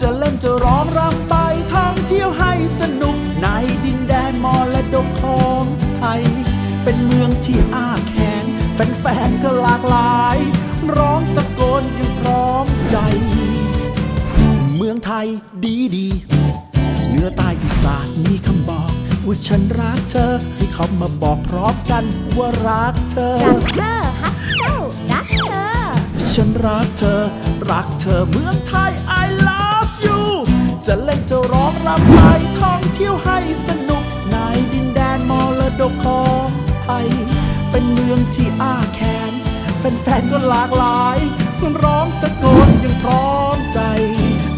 จะเล่นจะร้องรำไปท่องเที่ยวให้สนุกในดินแดนมรดกของไทย เป็นเมืองที่อ้าแขนแฟนๆก็หลากหลาย ร้องตะโกนอยังพร้อมใจ เมืองไทยดีดีเหนื้อใต้อีสานมีคำบอกว่าฉันรักเธอ ให้เขามาบอกพร้อมกันว่ารักเธอ รักเธอฮักเจ้ารักเธอ ฉันรักเธอ รักเธอเมืองไทย I love you จะเล่นจะร้องรำไปท่องเที่ยวให้สนุกในดินแดนมรดกของไทย เป็นเมืองที่อ้าแขนแฟนๆก็หลากหลายร้องตะโกนยังพร้อมใจ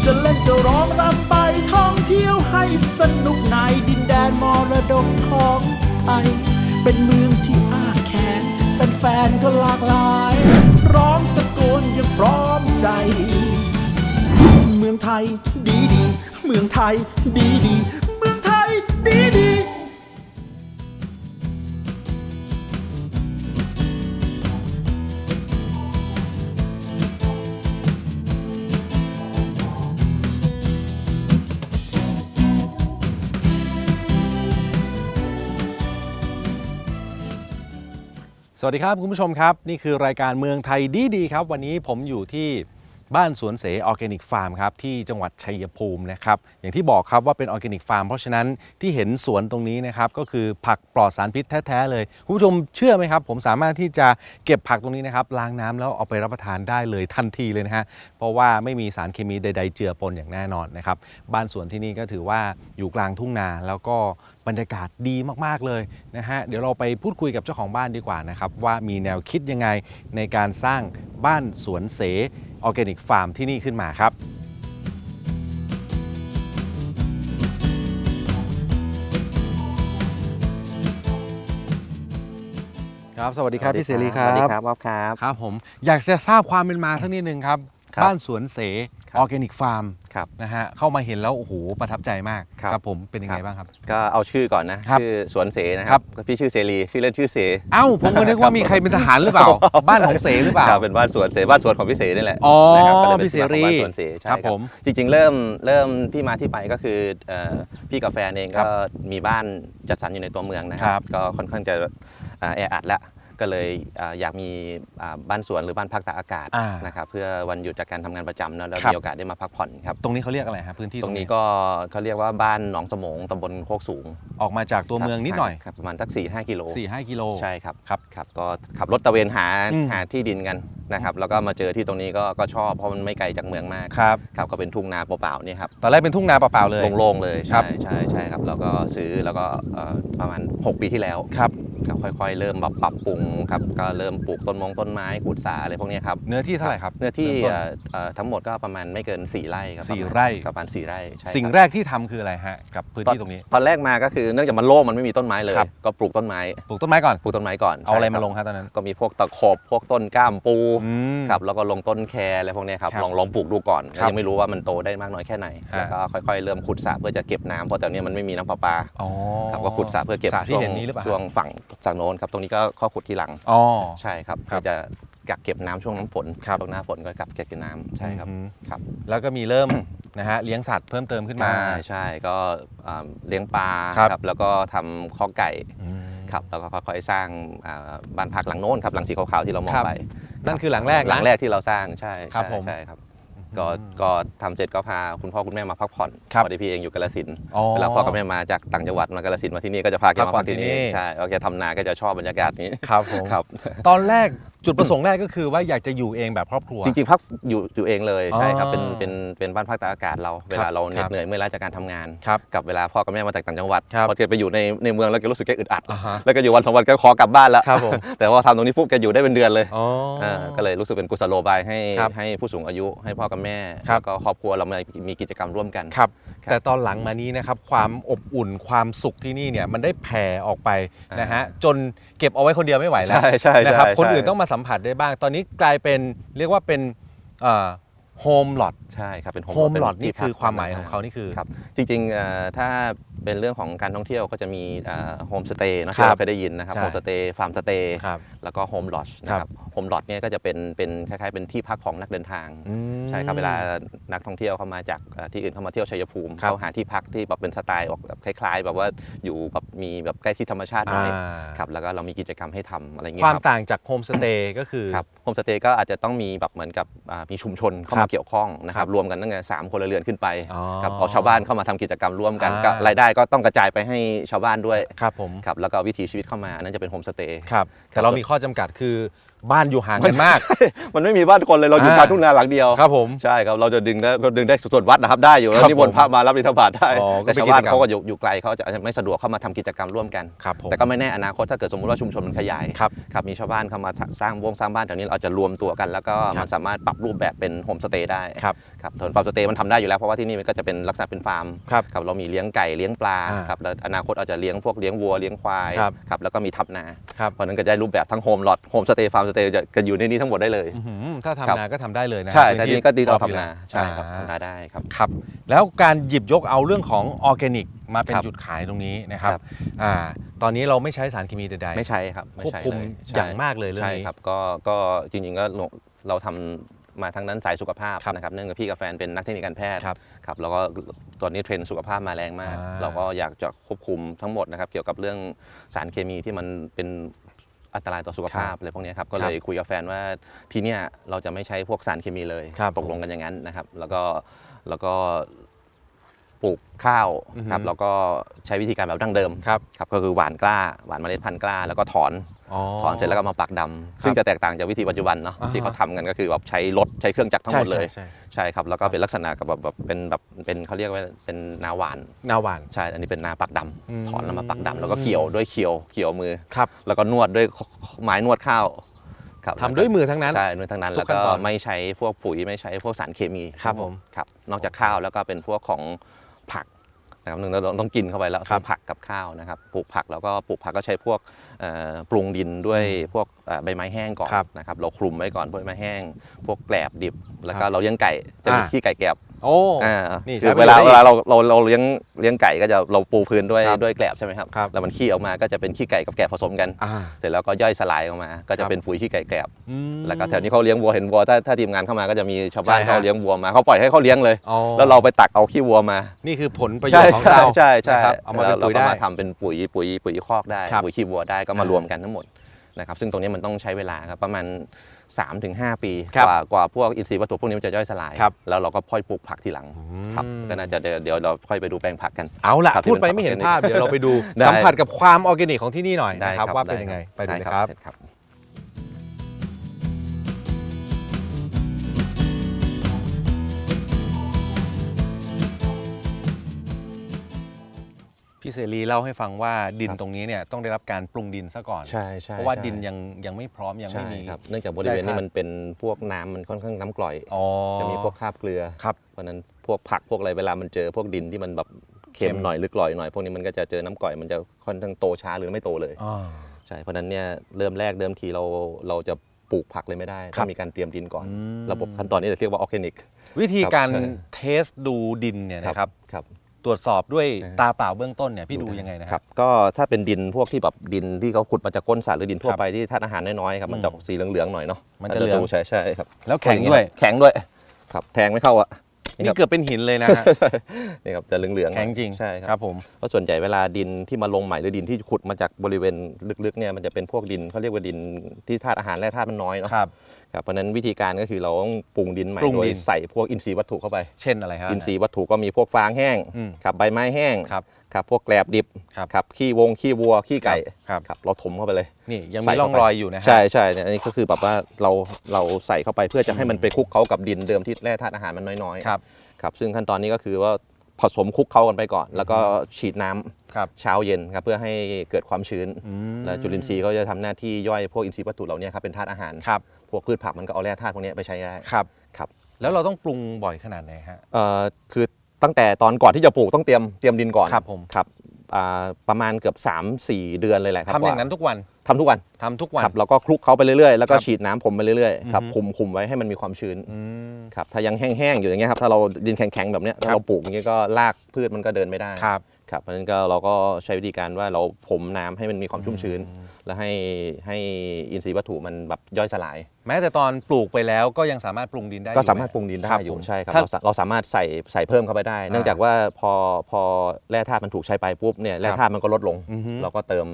จะเล่นจะร้องรำไปท่องเที่ยวให้สนุกในดินแดนมรดกของไทย เป็นเมืองที่อ้าแขนแฟนๆก็หลากหลาย ร้องตะโกนยังพร้อมใจ เมืองไทย มืองไทย ดีดีเมืองไทย ดีดีสวัสดีครับคุณผู้ชมครับ นี่คือรายการเมืองไทยดีดีๆครับ วันนี้ผมอยู่ที่ บ้านสวนเสออร์แกนิกฟาร์มครับที่จังหวัดชัยภูมินะครับอย่างที่บอกครับว่าเป็นออร์แกนิกฟาร์มเพราะฉะนั้นที่เห็นสวนตรงนี้นะครับก็คือผักปลอดสารพิษแท้ๆเลยคุณผู้ชมเชื่อไหมครับ ผมสามารถที่จะเก็บผักตรงนี้นะครับล้างน้ำแล้วเอาไปรับประทานได้เลยทันทีเลยนะฮะเพราะว่าไม่มีสารเคมีใด ๆ เจือปนอย่างแน่นอนนะครับบ้านสวนที่นี่ก็ถือว่าอยู่กลางทุ่งนาแล้วก็บรรยากาศดีมากๆเลยนะฮะเดี๋ยวเราไปพูดคุยกับเจ้าของบ้านดีกว่านะครับว่ามีแนวคิดยังไงในการสร้างบ้านสวนเส ออร์แกนิกฟาร์มที่นี่ขึ้นมาครับครับ สวัสดีครับพี่เสรีครับสวัสดีครับบ๊อบครับ ครับผมอยากจะทราบความเป็นมาสักนิดนึงครับครั บบ้านสวนเสครับออร์แกนิกฟาร์มครับ นะฮะเข้ามาเห็นแล้ว โอ้โห ประทับใจมากครับ ผมเป็นยังไงครับบ้างครับ ก็เอาชื่อก่อนนะ ครับชื่อสวนเสนะคครัรับบ พี่ชื่อเสรีชื่อเล่นชื่อเส เอ้า ผมก็นึกว่ามีใครเป็นทหารหรือเปล่า บ้านของเสหรือเปล่า ครับเป็นบ้านสวนเสบ้านสวนของพี่เสนี่แหละอ๋อนะครับก็ลยเป็นพี่เสรีที่มาของบ้านสวนเสใช่ครับผมจริง ๆ เริ่มเริ่มที่มาที่ไปก็คือเอ่อพี่กับแฟนเองครัก็บมีบ้านจัดสรรอยู่ในตัวเมืองนะคครัรับบก็ค่อนข้างจะอ่าแออัดละ ก็เลยอ่าอยากมีอ่าบ้านสวนหรือบ้านพักตากอากาศอ่านะครับเพื่อวันหยุดจากการทำงานประจำเนอะแล้วครับมีโอกาสได้มาพักผ่อนครับตรงนี้เขาเรียกอะไรฮะพื้นที่ตรงนี้ก็เขาเรียกว่าบ้านหนองสมงตำบลโคกสูง ออกมาจากตัวเมืองนิดหน่อยครับประมาณสัก4ี่ห้ากิโล4 5กิโลใช่ครับครับครับก็ขับรถตระเวนหาอืมหาที่ดินกันนะครับแล้วก็มาเจอที่ตรงนี้ก็ก็ชอบเพราะมันไม่ไกลจากเมืองมากครับครับก็เป็นทุ่งนาเปล่าๆเนี่ยครับตอนแรกเป็นทุ่งนาเปล่าๆเลยโล่งๆเลยครัใช่บใช่ใช่ครับแล้วก็ซื้อแล้วก็เอ่อประมาณ 6 ปีที่แล้วครับครับค่อยๆ เริ่มแบบปรับปรุงครับก็เริ่มปลูกต้นมงต้นไม้ขุดสาอะไรพวกเนี้ยครับเนื้อที่เท่าไหร่ครับเนื้อที่ริ่มต้นเอ่อเอ่อทั้งหมดก็ประมาณไม่เกิน 4 ไร่ครับสี่ปะมาณไร่ประมาณ4ไร่ใช่สิ่งครับแรกที่ทำคืออะไรฮะกับพื้นที่ตรงนี้ตอนแรกมาก็คือเนื่องจากมันโล่งมันไม่มีต้นไม้เลยครับก็ปลูกต้นไม้ปลูกต้นไม้ก่อนปลูกต้นไม้ก่อนเอาอะไรใช่คมาบลงครับตอนนั้นก็มีพวกตะขบพวกต้นกล้ามปูอืมครับแล้วก็ลงต้นแครอะไรพวกเนี้ยครับครับลองลองปลูกดูก่อนครับยังไม่รู้ว่ามันโตได้มากน้อยแค่ไหนฮะแล้วก็ค่อยๆ เริ่มขุดสระเพื่อจะเก็บน้ำเพราะแต่เนี้ยมันไม่มีน้ำประปาอ๋อครับก็ขุดสระเพื่อเก็บสระที่ช่วงเห็นนี้หรือเปล่าช่วงฝั่งจากโน้นครับตรงนี้ก็ข้อขุดทีหลังอ๋อ ใช่ครับครับเพื่อจะกักเก็บน้ำช่วงน้ำฝนครับช่วงหน้าฝนก็กักเก็บน้ำใช่ครับ อืมครับ แล้วก็มีเริ่ม นะฮะเลี้ยงสัตว์เพิ่มเติมขึ้นมา ใช่ใช่ก็อ่าเลี้ยงปลาครับครับ แล้วก็ทำข้อไก่อืม ครับแล้วก็ค่อยๆสร้างอ่าบ้านพักหลังโน้นครับหลังสีขาวๆที่เรามองครับ ไปนั่นคือหลังแรกนะ หลังแรกที่เราสร้างใช่ครับใช่ผม ใช่ครับ ก็ก็ทำเสร็จก็พาคุณพ่อคุณแม่มาพักผ่อนครับพอดีพี่เองอยู่กาลสินธุ์อ๋อเวลาพ่อกับแม่มาจากต่างจังหวัดมากาลสินธุ์มาที่นี่ก็จะพาแกพักมาผ่อพันกที่ที่นี่นี่ใช่โอเคทำนาก็จะชอบบรรยากาศนี้ครับผมครับ ตอนแรกจุดประสงค์แรกก็คือว่าอยากจะอยู่เองแบบครอบครัว จริงๆพักอยู่อยู่เองเลยใช่ครับอ๋อเป็นเป็นเป็นบ้านพักตากอากาศเราเวลาเราเหน็คดรับ เหนื่อยเมื่อยล้าจากการทำงาน ครับ กับเวลาพ่อกับแม่มาจากต่างจังหวัดครับ พอแกไปอยู่ในในเมืองแล้วแกรู้สึกแกอึดอัด อ่าฮะ แล้วก็อยู่วันสองวันก็ขอกลับบ้านแล้ว ครับผม แต่ว่าทำตรงนี้ปุ๊บแกอยู่ได้เป็นเดือนเลยอ๋ออาก็เลยรู้สึกเป็นกุศโลบายให้ครับให้ผู้สูงอายุให้พ่อกับแม่ครับ แล้วก็ครอบครัวเรามามีกิจกรรมร่วมกัน ครับ ครับแต่ตอนหลังมานี้นะครับ ความอบอุ่นความสุขที่นี่เนี่ยมันได้แผ่ออกไปอ่านนะฮะจนเก็บเอาไว้คนเดียวไม่ไหวแล้วใช่ใช่นะครับ ใช่คนอื่นใช่ต้องมาสัมผัสได้บ้าง ตอนนี้กลายเป็นเรียกว่าเป็นโฮมหลอดใช่ครับเป็นโฮมเป็นหลอดนี่ที่พักคือความหมายของเขานี่คือ ครับจริงๆเอ่อถ้า เป็นเรื่องของการท่องเที่ยวก็จะมีโฮมสเตย์นะคที่รับเราเคยได้ยินนะครับใช่โฮมสเตย์ฟาร์มสเตย์ครับแล้วก็โฮมลอดนะครับโฮมลอดเนี่ยก็จะเป็นเป็นคล้ายๆเป็นที่พักของนักเดินทางอืมใช่ครับเวลานักท่องเที่ยวเข้ามาจากเอ่อที่อื่นเข้ามาเที่ยวชัยภูมิครับเขาหาที่พักที่แบบเป็นสไตล์ออกแบบคล้าย ๆ แบบว่าอยู่แบบมีแบบใกล้ชิดธรรมชาติหน่อยอ่าครับแล้วก็เรามีกิจกรรมให้ทำอะไรเงี้คยวามครับต่างจากโฮมสเตย์ก็คือครับโฮมสเตย์ก็อาจจะต้องมีแบบเหมือนกับอ่ามีชุมชนเข้าครัมาบเกี่ยวข้องนะคครัรับบรวมกันตั้งแต่สามคนละเรือนขึ้นไปอ๋อครับเอาชาวบ้านเข้ามาทำกิจกรรมร่วมกันอ่าก็รายได้ก็ต้องกระจายไปให้ชาวบ้านด้วยครับผมครับแล้วก็วิถีชีวิตเข้ามาอันนั้นจะเป็นโฮมสเตย์ ครับ แต่เรามีข้อจำกัดคือบ้านอยู่ห่างกันมาก มันไม่มีบ้านคนเลยเราอยู่อ่า กลางทุ่งนาหลังเดียวครับผม ใช่ครับเราจะดึงได้เราดึงได้ส่วนวัดนะครับได้อยู่แล้วครับนิมนต์พระมารับบิณฑบาตได้อ๋อก็แต่เป็นชาวบ้านกิจกรรม เขาก็อยู่อยู่ไกลเขาจะไม่สะดวกเข้ามาทำกิจกรรมร่วมกัน ครับผมแต่ก็ไม่แน่อนาคตถ้าเกิดสมมติว่าชุมชนมันขยายครับ ครับมีชาวบ้านเข้ามาสร้างวงสร้างบ้านแถวนี้เราจะรวมตัวกัน แล้วก็ครับ มันสามารถปรับรูปแบบเป็นโฮมสเตย์ได้ ครับ ครับส่วนฟาร์มสเตย์มันทำได้อยู่แล้วเพราะว่าที่นี่มันก็จะเป็นลักษณะเป็นฟาร์มครับครับเรามีเลี้ยงไก่เลี้ยงปลาอ่าครับแล้วอนาคตอาจจะเลี้ยงพวกเลี้ยงวัวเลี้ยงควายครับครับแล้วก็มีทับนา ครับ เพราะฉะนั้นก็จะได้รูปแบบทั้งโฮมลอดโฮมสเตย์ฟาร์มสเตย์จะกันอยู่ในนี้ทั้งหมดได้เลย อื้อหือถ้าครัทำบนาก็ทำได้เลยนะใช่พื้แต่ทีนี้ก็ดีเราพออยู่ทำนาแล้วใช่ครับอ่าทำนาได้ครับ ครับ แล้วการหยิบยกเอาเรื่องของออร์แกนิกมาเป็นครับจุดขายตรงนี้นะครับครับ อ่าตอนนี้เราไม่ใช้สารเคมีใดๆ ไม่ใช่ครับไควบคุมใช่เลยใช่อย่างมากเลยเรื่องใช่นี้ครับก็ก็จริงๆก็ลงเราทำ มาทางนั้นสายสุขภาพครับนะครับเนื่องจากพี่กับแฟนเป็นนักเทคนิคการแพทย์ครับครับแล้วก็ตอนนี้เทรนด์สุขภาพมาแรงมากอ่าเราก็อยากจะควบคุมทั้งหมดนะครับเกี่ยวกับเรื่องสารเคมีที่มันเป็นอันตรายต่อสุขภาพอะไรพวกเนี้ยครับก็เลยคุยกับแฟนว่าทีเนี้ยเราจะไม่ใช้พวกสารเคมีเลยครับตกลงกันอย่างนั้นนะครับ แล้วก็แล้วก็ปลูกข้าวอือฮึครับแล้วก็ใช้วิธีการแบบดั้งเดิมครับครับก็คือหว่านกล้าหว่านเมล็ดพันธุ์กล้า แล้วก็ถอน ถอนเสร็จแล้วก็มาปักดำซึ่งจะแตกต่างจากวิธีปัจจุบันเนาะอ่าฮะที่เขาทำกันก็คือแบบใช้รถใช้เครื่องจักรทั้งหมดเลยใช่ใช่ใช่ครับแล้วก็เป็นลักษณะกับแบบแบบเป็นแบบเป็นเขาเรียกว่าเป็นนาหวานนาหวานใช่อันนี้เป็นนาปักดำอืมถอนแล้วมาปักดำแล้วก็เกี่ยวด้วยเขียวเขียวมือครับแล้วก็นวดด้วยไม้นวดข้าวครับทำด้วยมือทั้งนั้นใช่นวดทั้งนั้นทุแล้วกขั้ก็นตอนไม่ใช้พวกปุ๋ยไม่ใช้พวกสารเคมีครับผมครับนอกจากข้าวแล้วก็เป็นพวกของผัก นะครับหนึ่งเราต้องกินเข้าไปแล้วครับผักกับข้าวนะครับปลูกผักแล้วก็ปลูกผักก็ใช้พวกเอ่อปรุงดินด้วยพวกเอ่อใบไม้แห้งก่อนครับนะครับเราคลุมไว้ก่อนพวกใบไม้แห้ง พวกแกลบดิบ แล้วก็ครับเราเลี้ยงไก่จะมีอ่าขี้ไก่แกลบ โอ้อ่านี่คือใช้เวลาประโยชน์เวลาได้อีกเราเราเราเลี้ยงเลี้ยงไก่ก็จะเราปูพื้นด้วยครับด้วยแกลบใช่ไหมครับครับ แล้วมันขี้ออกมาก็จะเป็นขี้ไก่กับแกลบผสมกัน อ่า เสร็จแล้วก็ย่อยสลายออกมา ก็คจะรับเป็นปุ๋ยขี้ไก่แกลบอืม แล้วก็แถวนี้เขาเลี้ยงวัวเห็นวัวถ้าถ้าทีมงานเข้ามาก็จะมีชาวบ้านใช่ฮะ เขาเลี้ยงวัวมาเขาปล่อยให้เขาเลี้ยงเลย อ๋อแล้วเราไปตักเอาขี้วัวมานี่คือผลประโยใช่ชน์ของใช่เราใช่ใช่นะครับเอามาเป็นแล้วปุ๋ยเราก็ได้ มาทำเป็นปุ๋ยปุ๋ยปุ๋ยคอกได้ครับปุ๋ยขี้วัวได้ก็มาอ่ารวมกันทั้งหมด นะครับซึ่งตรงนี้มันต้องใช้เวลาครับประมาณ 3-5 ปีครับกว่ากว่าพวกอินทรีย์วัตถุพวกนี้มันจะย่อยสลาย ครับแล้วเราก็ค่อยปลูกผักทีหลังอืมครับก็น่าจะเดี๋ยวเดี๋ยวเราค่อยไปดูแปลงผักกัน เอาล่ะ ครับพูดไปที่เป็นไม่เห็นออร์แกนิกภาพ เดี๋ยวเราไปดู ได้สัมผัสกับความออร์แกนิกของที่นี่หน่อยได้นะครับครับว่าเป็นได้ยังไง ไปดูได้เลยครับ เชิญครับ พี่เสรีเล่าให้ฟังว่าดินครับตรงนี้เนี่ยต้องได้รับการปรุงดินซะก่อน ใช่ใช่เพราะว่าใช่ดินยังยังไม่พร้อมยังไม่ใช่มีครับเนื่องจากบริเวณได้ครับนี้มันเป็นพวกน้ำมันค่อนข้างน้ำกร่อยอ๋อจะมีพวกคราบเกลือครับเพราะฉะนั้นพวกผักพวกอะไรเวลามันเจอพวกดินที่มันแบบเค็เค็มมหน่อยหรือกร่อยหน่อยพวกนี้มันก็จะเจอน้ำกร่อยมันจะค่อนข้างโตช้าหรือไม่โตเลยอ๋อใช่เพราะฉะนั้นเนี่ยเริ่มแรกเดิมทีเราเราจะปลูกผักเลยไม่ได้ครัต้บองมีการเตรียมดินก่อนอืมระบบขั้นตอนนี้จะเรียกว่าออร์แกนิก วิธีการครับเทสดูดินเนี่ยนะครับครับ ตรวจสอบด้วยอ่าตาเปล่าเบื้องต้นเนี่ยพี่ดูยังไงนะคครัรับบก็ถ้าเป็นดินพวกที่แบบดินที่เขาขุดมาจากก้นสระหรือดินทั่วครับไปที่ธาตุอาหารน้อยๆครับมันอืมจะออกสีเหลืองๆหน่อยเนาะมันจะเหลืองดูใช่ใช่ครับแล้วแข็งด้วยแข็งด้วยครับแทงไม่เข้าอะนี่ครับเกือบเป็นหินเลยนะฮะนี่ครับจะเหลืองๆแข็งจริงใช่คครัรับบผมเพราะส่วนใหญ่เวลาดินที่มาลงใหม่หรือดินที่ขุดมาจากบริเวณลึกๆเนี่ยมันจะเป็นพวกดินเขาเรียกว่าดินที่ธาตุอาหารและธาตุมันน้อยเนาะ ครับครับเพราะฉะนั้นวิธีการก็คือเราต้องปรุงดินใหม่ปรุงโดยดิน ใส่พวกอินทรีย์วัตถุเข้าไป เช่นอะไรครับอินทรีย์วัตถุก็มีพวกฟางแห้งอืมครับใบไม้แห้งครับครับพวกแกลบดิบครับ ครับขี้วงขี้วัวขี้ไก่ครับ ครับเราถมเข้าไปเลย นี่ยังใส่มีร่องเข้าไปรอยอยู่นะฮะ ใช่ใช่เนี่ยอันนี้ก็คือแบบว่าเราเราใส่เข้าไปเพื่อจะให้มันไปคลุกเข้ากับดินเดิมที่แร่ธาตุอาหารมันน้อยๆครับ ครับซึ่งขั้นตอนนี้ก็คือว่าผสมคลุกเข้ากันไปก่อน แล้วก็ฉีดน้ำครับเช้าเย็นครับเพื่อให้เกิดความชื้น อืมแล้วจุลินทรีย์ก็จะทำหน้าที่ย่อยพวกอินทรีย์วัตถุเหล่านี้ครับเป็นธาตุอาหาร ครับ พวกพืชผักมันก็เอาแร่ธาตุพวกนี้ไปใช้ได้ ครับครับ แล้วเราต้องปรุงบ่อยขนาดไหนฮะ เอ่อคือตั้งแต่ตอนก่อนที่จะปลูกต้องเตรียมเตรียมดินก่อนครับผม ครับอ่าประมาณเกือบ 3-4 เดือนเลยแหละครับทำอย่างกว่นั้นทุกวันทำทุกวัน ทำทุกวัน ครับแล้วก็คลุกเขาไปเรื่อยๆ แล้วก็ครับฉีดน้ำผมไปเรื่อยๆ ครับ อือฮึ คุมคุมไว้ให้มันมีความชื้น อืม ครับ ถ้ายังแห้งๆ อยู่อย่างเงี้ยครับ ถ้าเราดินแข็งๆ แบบเนี้ยครัถ้าบเราปลูกอย่างเงี้ยก็รากพืชมันก็เดินไม่ได้ ครับ ครับเพราะฉะนั้นก็เราก็ใช้วิธีการว่าเราพรมน้ำให้มันมีความชุ่มชื้น แล้วให้ให้อินทรีย์วัตถุมันแบบย่อยสลาย แม้แต่ตอนปลูกไปแล้วก็ยังสามารถปรุงดินได้อยู่ก็สามารถไหปรุงดินได้ครับอยู่ผมใช่ครับถ้า เราสาเราสามารถใส่ใส่เพิ่มเข้าไปได้ เนื่องจากว่าพอพอแร่ธาตุมันถูกใช้ไปปุ๊บเนี่ยแร่ธาตุมันก็ลดลง อือฮึเราก็เติม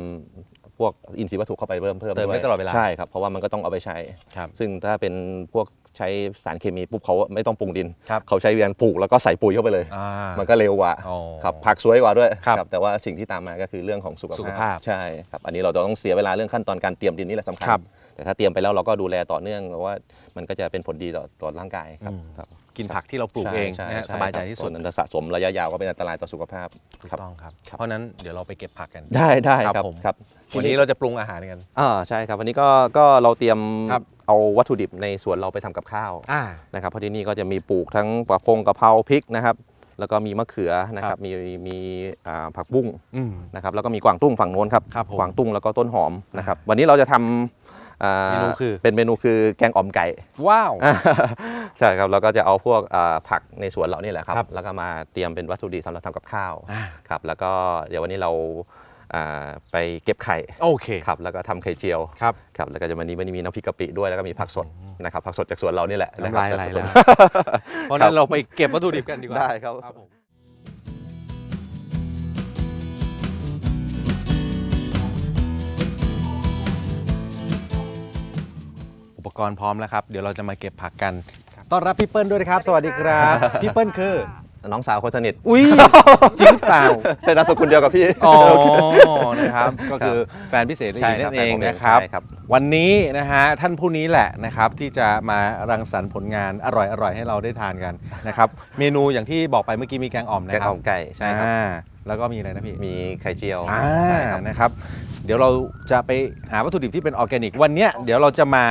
พวกอินทรีย์วัตถุเข้าไปเพิ่มเพิ่มเติมไว้ยตลอดเวลา ใช่ครับเพราะว่ามันก็ต้องเอาไปใช้ ครับ ซึ่งถ้าเป็นพวก ใช้สารเคมีปุ๊บเขาไม่ต้องปรุงดิน ครับเขาใช้เรียนปลูกแล้วก็ใส่ปุ๋ยเข้าไปเลย อ่า มันก็เร็วกว่าอ๋อครับผักสวยกว่าด้วยครับแต่ว่าสิ่งที่ตามมาก็คือเรื่องของสุขสุขภาพใช่ครับอันนี้เราจะต้องเสียเวลาเรื่องขั้นตอนการเตรียมดินนี่แหละสำคัญครับ แต่ถ้าเตรียมไปแล้วเราก็ดูแลต่อเนื่องเพราะว่ามันก็จะเป็นผลดีต่อต่อร่างกายครับอืมครับกินผักที่เราปลูกเองใช่นะฮะช่สบายใจที่สุดส่วนนั้นจะสะสมระยะยาวก็เป็นอันตรายต่อสุขภาพถูกครับ ต้องครับ ครับ เพราะฉะนั้นเดี๋ยวเราไปเก็บผักกัน ได้ได้ครับครับผม ครับวันนี้เราจะปรุงอาหารกัน อ่าใช่ครับวันนี้ก็ก็เราเตรียมครับ เอาวัตถุดิบในสวนเราไปทำกับข้าวอ่า นะครับเพราะที่นี่ก็จะมีปลูกทั้งปลาพงกะเพราพริกนะครับ แล้วก็มีมะเขือนะคครัรับบ มีมีอ่าผักบุ้งอืม นะครับแล้วก็มีกวางตุ้งฝั่งโน้นครับครับผมกวางตุ้งแล้วก็ต้นหอมนะครับวันนี้เราจะทำอ่าเมนูคือ เป็นเมนูคือแกงอ่อมไก่ ว้าว ใช่ครับเราก็จะเอาพวกอ่าผักในสวนเรานี่แหละครับ ครับแล้วก็มาเตรียมเป็นวัตถุดิบสำหรับทำกับข้าวอ่า ครับแล้วก็เดี๋ยววันนี้เราอ่า ไปเก็บไข่โอเคครับแล้วก็ทำไข่เจียวครับครับแล้วก็จะวันนี้วันนี้มีน้ำพริกกะปิด้วยแล้วก็มีผักสดนะครับผักสดจากสวนเรานี่แหละน้ำลายนะครับไหลจากสแล้ววนเพราะฉะนั้นเราไปเก็บวัตถุดิบกันดีกว่าได้ครับผมอุปกรณ์พร้อมแล้วครับ เดี๋ยวเราจะมาเก็บผักกันต้อนรับพี่เปิ้ลด้วยนะครับ สวัสดีครับพี่เปิ้ลคือ น้องสาวคนสนิทอุ้ยจริงหรือเปล่าใช่นามสกุลเดียวกับพี่ อ๋อ นะครับ ก็คือแฟนพิเศษได้ใช่ยินครับนั่นเองแฟนผมเองนะครับใช่ครับ วันนี้นะฮะท่านผู้นี้แหละนะครับที่จะมารังสรรค์ผลงานอร่อยๆ ให้เราได้ทานกันนะครับเมนูอย่างที่บอกไปเมื่อกี้มีแกงอ่อมนะแกงครับอ่อมไก่ใช่ครับอ่าแล้วก็มีอะไรนะพี่มีไข่เจียวอ่าใช่ครับนะครับ เดี๋ยวเราจะไปหาวัตถุดิบที่เป็นออร์แกนิก วันเนี้ยเดี๋ยวเราจะมา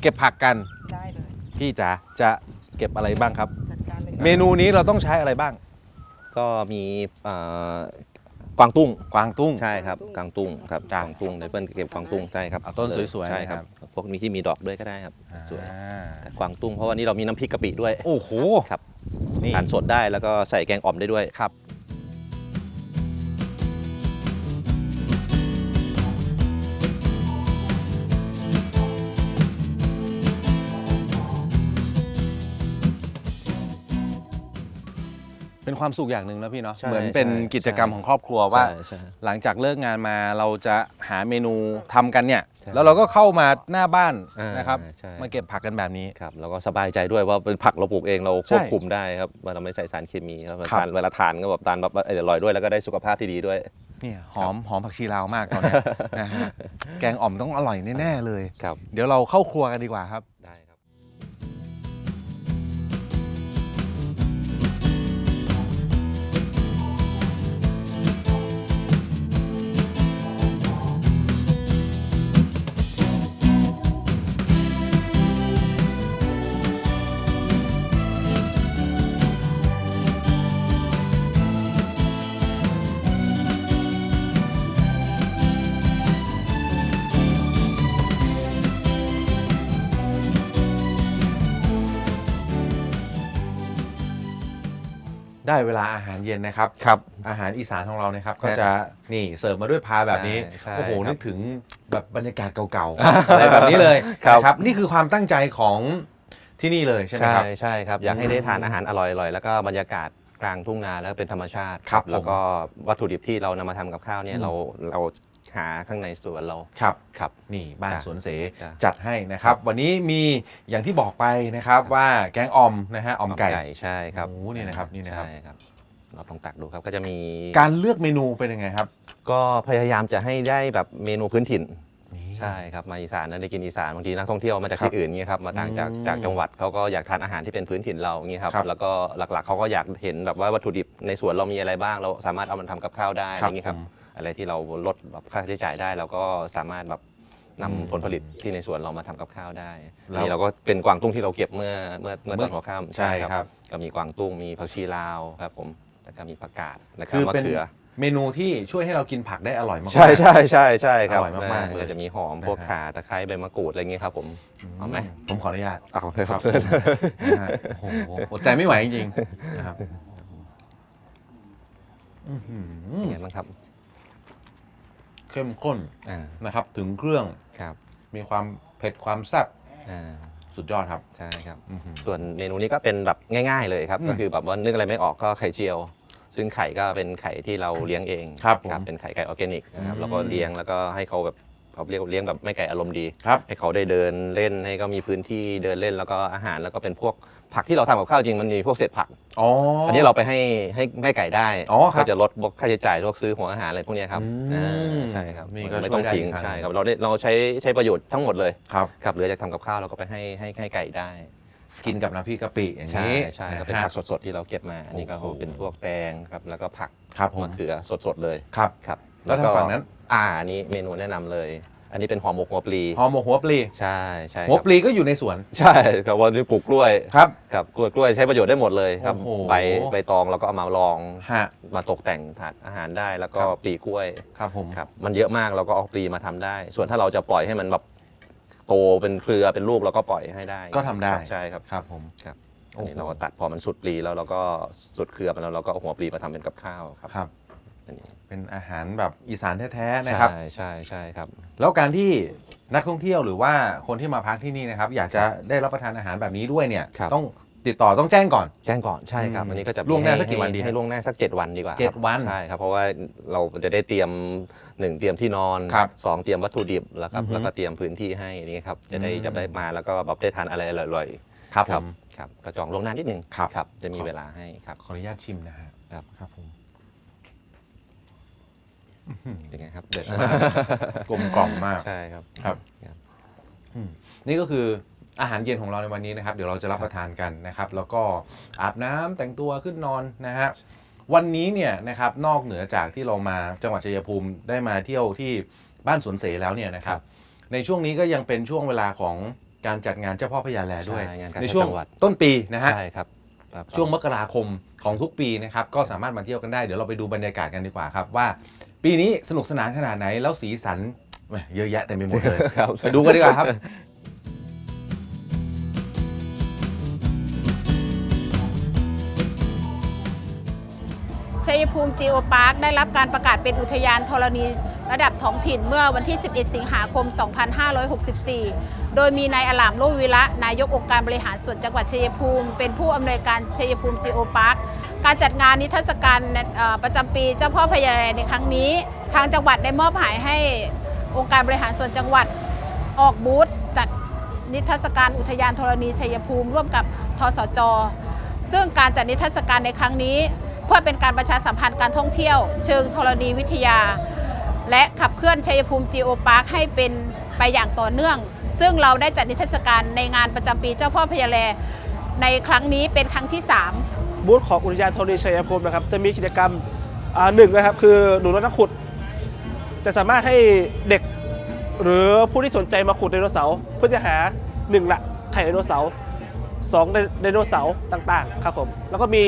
เก็บผักกันได้เลยพี่จ๋าจะเก็บอะไรบ้างครับจัดการ เลยเมนูนี้เราต้องใช้อะไรบ้าง ก็มีเอ่อกวางตุ้งกวางตุ้ง ใช่ครับกวางตุ้งครับจ้ะกวางตุ้งในเปิ้ลเก็บกวางตุ้งใช่ครับเอาต้นสวยๆใช่คนะครัรับบพวกมีที่มีดอกด้วยก็ได้ครับสวยอ่าแต่กวางตุ้งเพราะวันนี้เรามีน้ำพริกกะปิด้วยโอ้โห ครับนี่ ทานสดได้แล้วก็ใส่แกงอ่อมได้ด้วยครับ เป็นความสุขอย่างหนึ่งนะพี่เนาะ ใช่เหมือนเป็นใช่กิจกรรมใช่ของครอบครัวว่า ใช่ใช่หลังจากเลิกงานมาเราจะหาเมนูทำกันเนี่ย ใช่แล้วเราก็เข้ามาหน้าบ้านอ่านนะครับ ใช่ มาเก็บผักกันแบบนี้ ครับแล้วก็สบายใจด้วยว่าเป็นผักเราปลูกเองเราใช่ควบคุมได้ครับว่าเราไม่ใส่สารเคมีครับครับ ทานเวลาทานก็แบบทานแบบเอออร่อยด้วยแล้วก็ได้สุขภาพที่ดีด้วย เนี่ยหอมหอมผักชีลาวมากตอนเนี้ยนะฮะแกงอ่อมต้องอร่อยแน่ๆเลย ครับ เดี๋ยวเราเข้าครัวกันดีกว่าครับ ได้ ได้เวลาอาหารเย็นนะครับ ครับ อาหารอีสานของเรานะครับ ก็ฮะจะนี่เสิร์ฟมาด้วยพาแบบนี้ใช่ใช่โอ้โห ครับนึกถึงแบบบรรยากาศเก่าๆ อะไรแบบนี้เลยครับ นะครับ นี่คือความตั้งใจของที่นี่เลยใช่ไหมใช่ครับ ใช่ครับ อยากให้ได้ทานอาหารอร่อยๆ แล้วก็บรรยากาศ กลางทุ่งนาแล้วเป็นธรรมชาติครับแล้วก็วัตถุดิบที่เรานำมาทำกับข้าวเนี่อืยมเราเราหาข้างในสวนเราครับครับนี่บ้านจ้ะสวนเสจ้ะจัดให้นะครับ วันนี้มีอย่างที่บอกไปนะครับว่าแกงอ่อมนะฮะอ่อมไก่ใช่ครับโอ้โหนี่นะครับนี่นะครับใช่ครับเราลองตักดูครับก็จะมีการเลือกเมนูเป็นยังไงครับ ก็พยายามจะให้ได้แบบเมนูพื้นถิ่นนี่ ใช่ครับมาอีสานนั้นได้กินอีสานบางทีนักท่องเที่ยวมาจากครับที่อื่นเงี้ยครับมาต่างจากอืมจากจังหวัดเขาก็อยากทานอาหารที่เป็นพื้นถิ่นเราเงี้ยครับครับแล้วก็หลักๆเขาก็อยากเห็นแบบว่าวัตถุดิบในสวนเรามีอะไรบ้าง เราสามารถเอามันทำกับข้าวได้อะไรเงี้ยครับผมอะไรที่เราลดแบบค่าใช้จ่ายได้เราก็สามารถแบบนำอืมผลผลิตที่ในสวนเรามาทำกับข้าวได้แล้วนี่เราก็เป็นกวางตุ้งที่เราเก็บเมื่อเมื่อเมื่อเมื่ตออนหัวค่ำใช่ครับก็มีกวางตุ้งมีผักชีลาวครับผมแล้วก็มีผักกาดแล้วก็คือมะเป็นเขือ เมนูที่ช่วยให้เรากินผักได้อร่อยมากๆ ใช่ใช่ใช่ใช่ครับอร่อยมากๆเลยก็จะมีหอมพวกนะฮะ ข่าตะไคร้ใบมะกรูดอะไรเงี้ยครับผมเอาไหมผมขออนุญาต เอาเลยครับนะฮะโอ้โหอดใจไม่ไหวจริงๆนะครับอื้อหืออย่างเงี้ยมั้งครับเข้มข้นอ่านะครับ ถึงเครื่องครับมีความเผ็ดความแซ่บอ่าสุดยอดครับใช่ครับ อื้อหือ ส่วนเมนูนี้ก็เป็นแบบง่าย ๆเลยครับ อืมก็คือแบบว่านึกอะไรไม่ออกก็ไข่เจียว ซึ่งไข่ก็เป็นไข่ที่เราเลี้ยงเองครับผมเป็นไข่ไก่ออร์แกนิกนะครับอืมแล้วก็เลี้ยงแล้วก็ให้เขาแบบเขาเรียกว่าเลี้ยงแบบไม่ไก่อารมณ์ดี ครับให้เขาได้เดินเล่นให้เขามีพื้นที่เดินเล่นแล้วก็อาหารแล้วก็เป็นพวกผักที่เราทำกับข้าวจริงมันมีพวกเศษผัก อ๋ออั อันนี้เราไปให้ให้แม่ไก่ได้อ๋อครับก็จะลดพวกค่าใช้จ่ายพวกซื้อหัวอาหารอะไรพวกเนี้ยครับอืมอ่าใช่ครับนี่ก็ไม่ต้องช่วยได้ทิ้งอีกทางใช่ครับเราได้เราใช้ใช้ประโยชน์ทั้งหมดเลยครับ ครับเหลือจากทำกับข้าวเราก็ไปให้ให้ให้ไก่ได้ กินกับน้ำพริกกะปิอย่างใช่นี้ใช่ก็เป็นนะฮะผักสดๆ ที่เราเก็บมาอันนี้ก็โอ้โหเป็นพวกแตงครับแล้วก็ผักครับผมมะเขือสดๆเลยครับ ครับแล้วทางฝั่งนั้น อ่าอันนี้เมนูแนะนำเลย อันนี้เป็นห่อหมกหัวปลีหอมหมกหัวปลีใช่ใช่หัวครับปลีก็อยู่ในสวนใช่ครับวันนี้ปลูกกล้วยครับ ครับกล้วยกล้วยใช้ประโยชน์ได้หมดเลยครับโอ้โห ใบใบตองเราก็เอามาลองฮะ มาตกแต่งถาดอาหารได้แล้วก็ครับ ปลีกล้วยครับผม ครับมันเยอะมากเราก็เอาปลีมาทำได้ ส่วนถ้าเราจะปล่อยให้มันแบบ โตเป็นเครือเป็นลูกเราก็ปล่อยให้ได้ก็ทำได้ ครับใช่ครับครับผม ครับโอ้อันโหนี้เราก็ตัดพอมันสุดปลีแล้วเราก็สุดเครือมันแล้วเราก็เอาหัวปลีมาทำเป็นกับข้าวครับครับ อันนี้เป็นอาหารแบบอีสานแท้ๆนะครับ ใช่ใช่ใช่ครับ แล้วการที่นักท่องเที่ยวหรือว่าคนที่มาพักที่นี่นะครับ อยากจะได้รับประทานอาหารแบบนี้ด้วยเนี่ย ครับ ต้อง ติดต่อต้องแจ้งก่อน แจ้งก่อนใช่ครับอืมอันนี้ก็จะล่วงหน้าให้สักกี่วันดีให้ล่วงหน้าสัก 7 วันดีกว่าครับเจ็ดวันใช่ครับเพราะว่าเราจะได้เตรียมหนึ่งเตรียมที่นอนครับสองเตรียมวัตถุดิบแล้วครับอือฮึแล้วก็เตรียมพื้นที่ให้นี่ครับจะได้อืม จะได้มาแล้วก็แบบได้ทานอะไรอร่อยๆครับผม ครับก็จองล่วงหน้านิดนึงครับครับจะมีเวลาให้ครับ ขออนุญาตชิมนะฮะครับ ครับผมเป็นไงครับเด็ดกลมกล่อมมาก ใช่ครับ ครับครับนี่ก็คือ อาหารเย็นของเราในวันนี้นะครับเดี๋ยวเราจะรับประทานกันนะครับ แล้วก็อาบน้ำแต่งตัวขึ้นนอนนะฮะวันนี้เนี่ยนะครับนอกเหนือจากที่เรามาจังหวัดชัยภูมิได้มาเที่ยวที่บ้านสวนเสแล้วเนี่ยนะครับ ในช่วงนี้ก็ยังเป็นช่วงเวลาของการจัดงานเจ้าพ่อพญาแลด้วยใช่งานกาในชาติช่วงจังหวัดต้นปีนะฮะใช่ครับครับช่วงมกราคมของทุกปีนะครับก็สามารถมาเที่ยวกันได้เดี๋ยวเราไปดูบรรยากาศกันดีกว่าครับว่า ปีนี้สนุกสนานขนาดไหนแล้วสีสันแหม่เยอะแยะเต็มไปหมดเลยครับไปดูกันดีกว่าครับ ชัยภูมิจีโอพาร์คได้รับการประกาศเป็นอุทยานธรณีระดับท้องถิ่นเมื่อวันที่ 11 สิงหาคม 2564 โดยมีนายอลามโลวิระ นายกองค์การบริหารส่วนจังหวัดชัยภูมิ เป็นผู้อำนวยการชัยภูมิจีโอพาร์ค การจัดงานนิทรรศการประจำปีเจ้าพ่อพญาแลในครั้งนี้ ทางจังหวัดได้มอบหมายให้องค์การบริหารส่วนจังหวัดออกบูธจัดนิทรรศการอุทยานธรณีชัยภูมิ ร่วมกับทสจ ซึ่งการจัดนิทรรศการในครั้งนี้ เพื่อเป็นการประชาสัมพันธ์การท่องเที่ยว เชิงธรณีวิทยา และขับเคลื่อนชัยภูมิจีโอพาร์คให้เป็นไปอย่างต่อเนื่อง ซึ่งเราได้จัดนิทรรศการในงานประจำปีเจ้าพ่อพญาแลในครั้งนี้เป็นครั้งที่ 3 บูธของอุทยานธรณีชัยภูมินะครับจะมีกิจกรรมอ่าหนึ่งนะครับคือหนูรถนักขุด จะสามารถให้เด็กหรือผู้ที่สนใจมาขุดไดโนเสาร์เพื่อจะหาหนึ่งละไข่ไดโนเสาร์สองไดโนเสาร์ต่างๆครับผมแล้วก็มี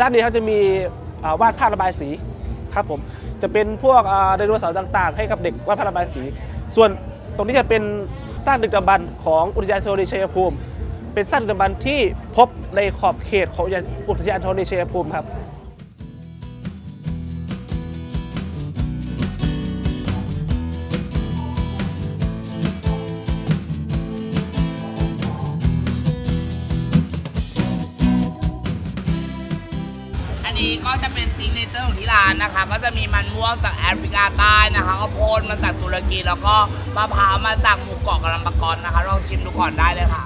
ด้านนี้ครับจะมีวาดภาพระบายสีครับผมจะเป็นพวกไดโนเสาร์ต่างๆ ให้กับเด็กวาดภาพระบายสี ส่วนตรงนี้จะเป็นสร้างดึกดำบรรพ์ของอุทยานธรณีชัยภูมิ เป็นสร้างดึกดำบรรพ์ที่พบในขอบเขตของอุทยานธรณีชัยภูมิครับ จะเป็นซิงเนเจอร์ของที่ร้านนะคะ ก็จะมีมันม่วงจากแอฟริกาใต้นะคะข้าวโพดมาจากตุรกี แล้วก็มะพร้าวมาจากหมู่เกาะกัลลัมปากอนนะคะ ลองชิมดูก่อนได้เลยค่ะ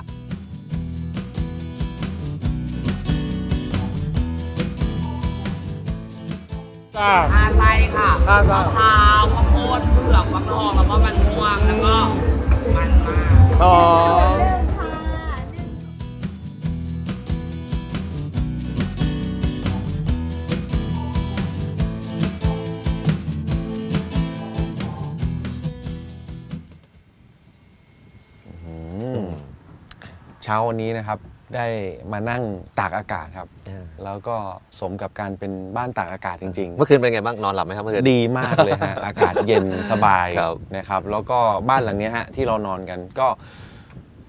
อจ้าห้าไส้ค่ะห้าไส้มะพร้าวข้าวโพดเผือกฟักทองแล้วก็มันม่วงแล้วก็มันมากอ๋อ เช้าวันนี้นะครับได้มานั่งตากอากาศครับ แล้วก็สมกับการเป็นบ้านตากอากาศจริงเมื่อคืนเป็นไงบ้างนอนหลับไหมครับเมื่อคืนๆดีมากเลยฮะ อากาศเย็นสบายครับนะครับ แล้วก็บ้านหลังเนี้ยฮะที่เรานอนกันก็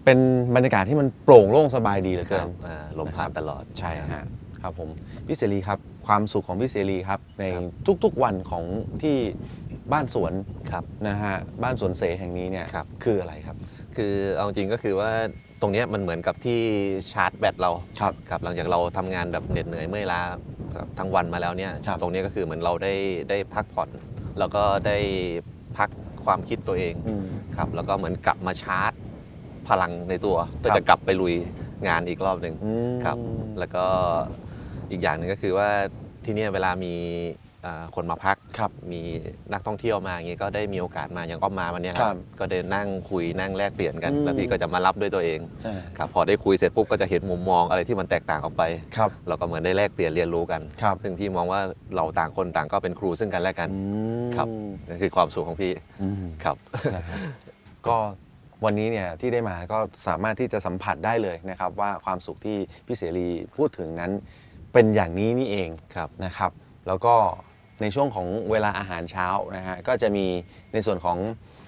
เป็นบรรยากาศที่มันโปร่งโล่งสบายดีเหลือคเกิรันบอ่าลมพัดตลอดใช่ฮะครับผมพี่เสรีครับความสุขของพี่เสรีครับในทุกๆวันของที่บ้านสวนครับนะฮะบ้านสวนเสแห่งนี้เนี่ยครับคืออะไรครับ คือเอาจริงก็คือว่า ตรงเนี้ยมันเหมือนกับที่ชาร์จแบตเราครับ ครับหลังจากเราทำงานแบบเหน็ดเหนื่อยเมื่อยล้าครับทั้งวันมาแล้วเนี่ยครับ ตรงเนี้ยก็คือเหมือนเราได้ได้พักผ่อน แล้วก็ได้พักความคิดตัวเองอืม ครับแล้วก็เหมือนกลับมาชาร์จพลังในตัวเพื่อครับ จะกลับไปลุยงานอีกรอบหนึ่งอืมครับ แล้วก็อีกอย่างหนึ่งก็คือว่าที่เนี่ยเวลามีอ่า คนมาพัก ครับมีนักท่องเที่ยวมาอย่างนี้ก็ได้มีโอกาสมาอย่างอ้อมมาวันเนี้ยคครัรับบก็ได้นั่งคุยนั่งแลกเปลี่ยนกัน อืม แล้วพี่ก็จะมารับด้วยตัวเองใช่ครับพอได้คุยเสร็จปุ๊บก็จะเห็นมุมมองอะไรที่มันแตกต่างออกไป ครับเราก็เหมือนได้แลกเปลี่ยนเรียนรู้กัน ครับซึ่งพี่มองว่าเราต่างคนต่างก็เป็นครูซึ่งกันและกันอืมครับ นั่นคือความสุขของพี่อืม ครับ นะครับก็วันนี้เนี่ยที่ได้มาก็สามารถที่จะสัมผัสได้เลยนะครับ ว่าความสุขที่พี่เสรีพูดถึงนั้นเป็นอย่างนี้นี่เองครับ นะครับ แล้วก็ ในช่วงของเวลาอาหารเช้านะฮะก็จะมีในส่วนของ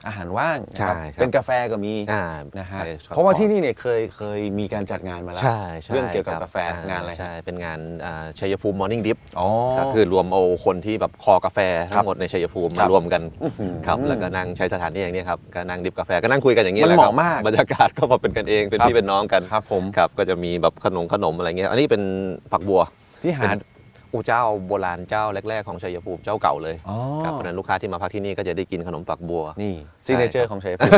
อาหารว่างนะครับใช่ครับเป็นกาแฟก็มีอ่านะฮะใช่ครับ เพราะว่าที่นี่เนี่ยเคยเคยมีการจัดงานมาแล้ว ใช่ใช่เรื่องเกี่ยวกับคกาแฟงานอะไรใช่ เป็นงานอ่าชัยภูมิมอร์นิ่งดิฟอ๋อ ก็คือรวมเอาคนที่แบบคอกาแฟครัทั้บงหมดในชัยภูมิครัมาบรวมกันอื้อหือครับแล้วก็นั่งใช้สถานที่อย่างนี้ครับก็นั่งดิบกาแฟก็นั่งคุยกันอย่างนี้มันแหละเหครัมาะมากบรรยากาศก็แบบเป็นกันเองเป็นครับ พี่เป็นน้องกันครับผม ครับก็จะมีแบบขนมขนมอะไรเงี้ยอันนี้เป็นผักบัวที่หาเป็น อูเจ้าโบราณเจ้าแรก ๆ ของชัยภูมิเจ้าเก่าเลยอ๋อครับเพราะฉะนั้นลูกค้าที่มาพักที่นี่ก็จะได้กินขนมปักบัว นี่ซิกเนเจอร์ของชัยภูมิ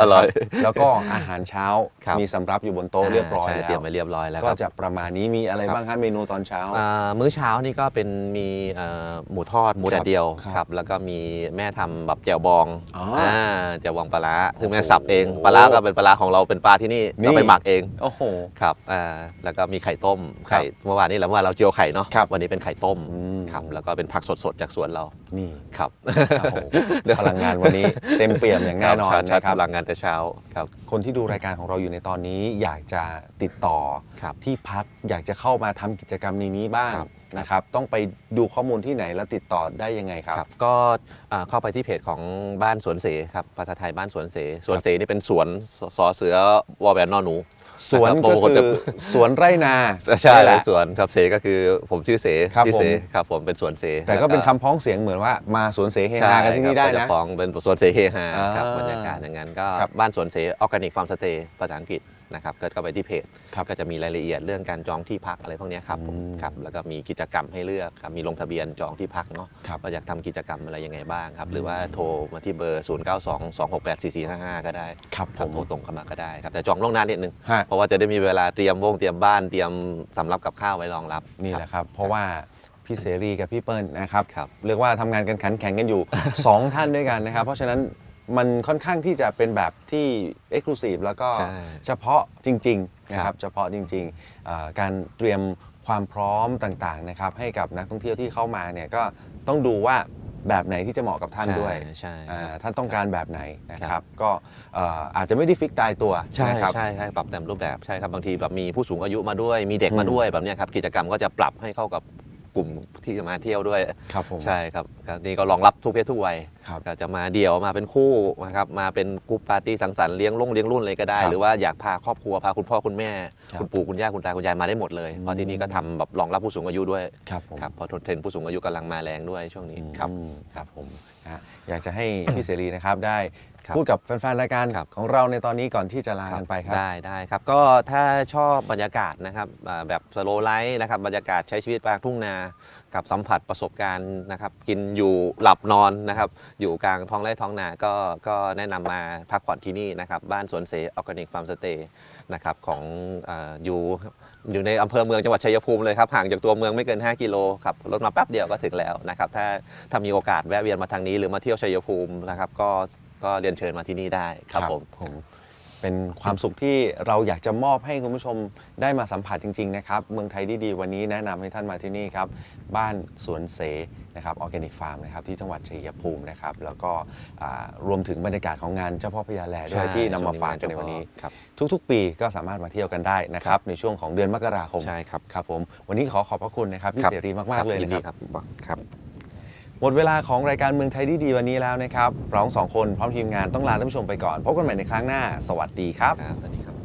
อร่อย แล้วก็อาหารเช้าครับ มีสำรับอยู่บนโต๊ะเรียบร้อยใช่แล้วเตรียมไว้เรียบร้อยแล้วคก็รับ จะประมาณนี้มีอะไรครับ บ้างครับเมนูตอนเช้า อ่ามื้อเช้านี่ก็เป็นมีเอ่อหมูทอดหมูแดดเดียวครับครับแล้วก็มีแม่ทำแบบแจ่วบองอ๋ออ่แจ่วบองปลาร้าซึ่งแม่โอ้โหสับเองปลาร้าก็เป็นปลาร้าของเราเป็นปลาที่นี่นี่เราไปหมักเองโอ้โห ครับอ่าแล้วก็มีไข่ต้มครับไข่เมื่อวานนี้แหละเมื่อวานเราเจียวไข่เนาะครับ วันนี้เป็นไข่ต้มอืม ครับแล้วก็เป็นผักสดๆ จากสวนเรานี่ครับครับผมพลังงานวันนี้เต็มเปี่ยมอย่างแน่นอนครับชานะร์จครับ พลังงานแต่เช้าครับ คนที่ดูรายการของเราอยู่ในตอนนี้อยากจะติดต่อครับ ที่พักอยากจะเข้ามาทำกิจกรรมในนี้บ้างครับนะครับ ต้องไปดูข้อมูลที่ไหนแล้วติดต่อได้ยังไงครับ ครับก็อ่าเข้าไปที่เพจของบ้านสวนเสครับภาษาไทยบ้านสวนเสสวนเสนี่เป็นสวนสสอเสือวอแหวนนอหนู สวนนะครับก็บางคนคืจะอสวนไร่นาใช่นี่แหเลยละสวนครับเสก็คือผมชื่อเสครับพี่เสผมครับผมเป็นสวนเส แต่ก็เป็นล้วคำพ้องเสียงเหมือนว่ามาสวนเสเฮใช่ฮากันที่นี่ได้ครับก็นะจะฟ้องเป็นสวนเสเฮฮาครับอ่าบรรยากาศอย่างนั้นก็ครับบ้านสวนเสออร์แกนิกฟาร์มสเตย์ภาษาอังกฤษ นะครับก็เข้าไปที่เพจครับก็จะมีรายละเอียดเรื่องการจองที่พักอะไรพวกเนี้ยครับผมอืมครับแล้วก็มีกิจกรรมให้เลือกครับมีลงทะเบียนจองที่พักเนาะครับว่าอยากทำกิจกรรมอะไรยังไงบ้างครับหรือว่าโทรมาที่เบอร์ 0 9 2 2 6 8 4 4 5 5 ก็ได้ครับผมโทรตรงเข้ามาก็ได้ครับแต่จองล่วงหน้านิดนึงฮะเพราะว่าจะได้มีเวลาเตรียมวงเตรียมบ้านเตรียมสำรับกับข้าวไว้รองรับนี่แหละครับ เพราะว่าพี่เสรีกับพี่เปิ้ลนะครับครับเรียกว่าทำงานกันขันแข่งกันอยู่ 2 ท่านด้วยกันนะครับ เพราะฉะนั้น มันค่อนข้างที่จะเป็นแบบที่ Exclusive แล้วก็ใช่เฉพาะจริงๆนะคครัรับบ เฉพาะจริงๆอ่าการเตรียมความพร้อมต่างๆนะครับให้กับนักท่องเที่ยวที่เข้ามาเนี่ยก็ต้องดูว่าแบบไหนที่จะเหมาะกับท่านด้วย ใช่ใช่ อ่าครับท่านต้องการแบบไหนนะคครัรับ บก็เอ่ออาจจะไม่ได้ฟิกตายตัวใช่นะครับใช่ใช่ปรับแต่รูปแบบใช่ครับบางทีแบบมีผู้สูงอายุมาด้วยมีเด็กอืมมาด้วยแบบเนี้ยครับกิจกรรมก็จะปรับให้เข้ากับกลุ่มที่จะมาเที่ยวด้วย ครับผม ใช่ครับก็นี่ก็รองรับทุกเพศทุกวัยครับก็จะมาเดี่ยวมาเป็นคู่นะครับมาเป็นกรุ๊ปปาร์ตี้สังสรรค์เลี้ยงลงเลี้ยงรุ่นเลยก็ได้ ครับหรือว่าอยากพาครอบครัวพาคุณพ่อคุณแม่ ครับคุณปู่คุณย่าคุณตาคุณยายมาได้หมดเลย เพราะที่นี่ก็ทำแบบรองรับผู้สูงอายุด้วยครับผมครับเพราะเทรนด์ผู้สูงอายุกำลังมาแรงด้วยช่วงนี้ครับ อืมครับผมนะฮะอยากจะให้ พี่เสรีนะครับได้ครับพูดกับแฟนๆรายการครับ ของเราในตอนนี้ก่อนที่จะลากันไปครับ ได้ได้ครับก็ถ้าชอบบรรยากาศนะครับอ่าแบบสโลไลฟ์นะครับบรรยากาศใช้ชีวิตกลางทุ่งนา กับสัมผัสประสบการณ์นะครับกินอยู่หลับนอนนะครับอยู่กลางท้องไร่ท้องนาก็ก็แนะนำมาพักผ่อนที่นี่นะครับบ้านสวนเสออร์แกนิกฟาร์มสเตย์นะครับของอาอยู่อยู่ในอำเภอเมืองจังหวัดชัยภูมิเลยครับห่างจากตัวเมืองไม่เกิน 5 กิโลครับรถมาแป๊บเดียวก็ถึงแล้วนะครับถ้าถ้ามีโอกาสแวะเวียนมาทางนี้หรือมาเที่ยวชัยภูมินะครับก็ก็เรียนเชิญมาที่นี่ได้ครับผมผม เป็นความสุขที่เราอยากจะมอบให้คุณผู้ชมได้มาสัมผัสจริงๆนะครับ เมืองไทยดีๆวันนี้แนะนำให้ท่านมาที่นี่ครับ บ้านสวนเสนะครับออร์แกนิกฟาร์มนะครับที่จังหวัดชัยภูมินะครับ แล้วก็อ่ารวมถึงบรรยากาศของงานเจ้าพ่อพญาแลด้วยใช่ที่นำมาฝากกันในวันนี้ ครับทุกๆ ปีก็สามารถมาเที่ยวกันได้นะครับ ในช่วงของเดือนมกราคมใช่ครับ ครับผม วันนี้ขอขอบพระคุณนะครับพี่ครับเสรีมากๆเลยยินะนคดีรับครับครับ หมดเวลาของรายการเมืองไทยดีๆวันนี้แล้วนะครับเราทั้งสองคนพร้อมทีมงานต้องลาท่านผู้ชมไปก่อน พบกันใหม่ในครั้งหน้า สวัสดีครับ สวัสดีครับ